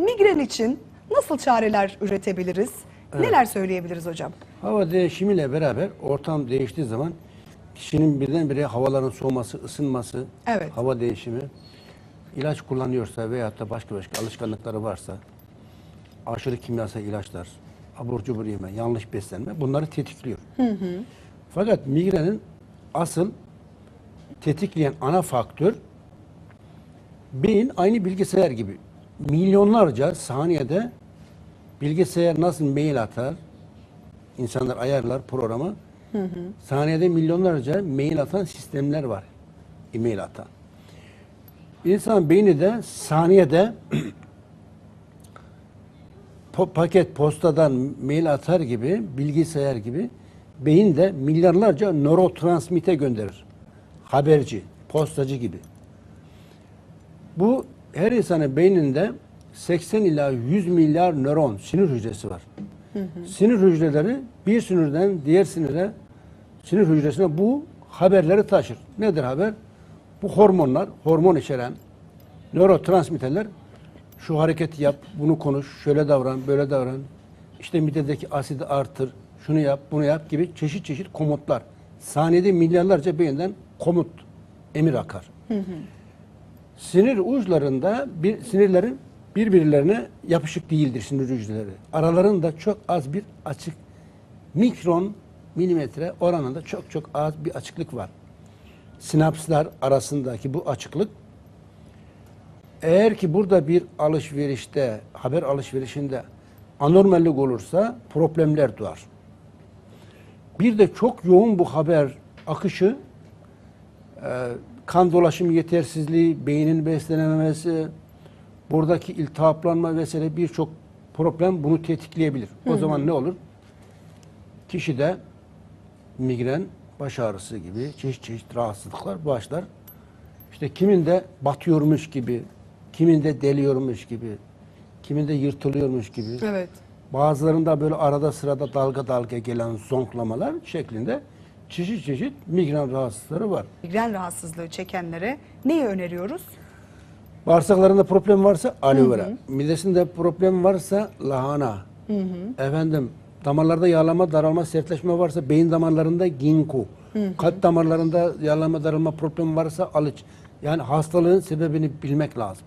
Migren için nasıl çareler üretebiliriz? Neler söyleyebiliriz hocam? Hava değişimiyle beraber ortam değiştiği zaman kişinin birdenbire havaların soğuması, ısınması, Evet. hava değişimi, ilaç kullanıyorsa veyahut da başka başka alışkanlıkları varsa, aşırı kimyasal ilaçlar, abur cubur yeme, yanlış beslenme bunları tetikliyor. Fakat migrenin asıl tetikleyen ana faktör beyin aynı bilgisayar gibi milyonlarca saniyede bilgisayar nasıl mail atar, insanlar ayarlar programı. Saniyede milyonlarca mail atan sistemler var. E-mail atan. İnsan beyni de saniyede po- paket postadan mail atar gibi, bilgisayar gibi beyin de milyarlarca nörotransmite gönderir. Haberci, postacı gibi. Bu her insanın beyninde 80 ila 100 milyar nöron, sinir hücresi var. Sinir hücreleri bir sinirden diğer sinire, sinir hücresine bu haberleri taşır. Nedir haber? Bu hormonlar, hormon içeren nörotransmitterler şu hareketi yap, bunu konuş, şöyle davran, böyle davran. İşte midedeki asidi artır, şunu yap, bunu yap gibi çeşit çeşit komutlar. Saniyede milyarlarca beyinden komut, emir akar sinir uçlarında bir sinirlerin birbirlerine yapışık değildir sinir hücreleri. Aralarında çok az bir açık mikron milimetre oranında çok çok az bir açıklık var. Sinapslar arasındaki bu açıklık eğer ki burada bir alışverişte, haber alışverişinde anormallik olursa problemler doğar. Bir de çok yoğun bu haber akışı e, kan dolaşım yetersizliği, beynin beslenememesi, buradaki iltihaplanma vesaire birçok problem bunu tetikleyebilir. O zaman ne olur? Kişide migren, baş ağrısı gibi çeşit çeşit rahatsızlıklar başlar. İşte kiminde batıyormuş gibi, kiminde deliyormuş gibi, kiminde yırtılıyormuş gibi. Evet. Bazılarında böyle arada sırada dalga dalga gelen zonklamalar şeklinde çeşit çeşit migren rahatsızlıkları var. Migren rahatsızlığı çekenlere neyi öneriyoruz? Bağırsaklarında problem varsa aloe vera. Midesinde problem varsa lahana. Efendim damarlarda yağlama, daralma, sertleşme varsa beyin damarlarında ginkgo. Kalp damarlarında yağlama, daralma problem varsa alıç. Yani hastalığın sebebini bilmek lazım.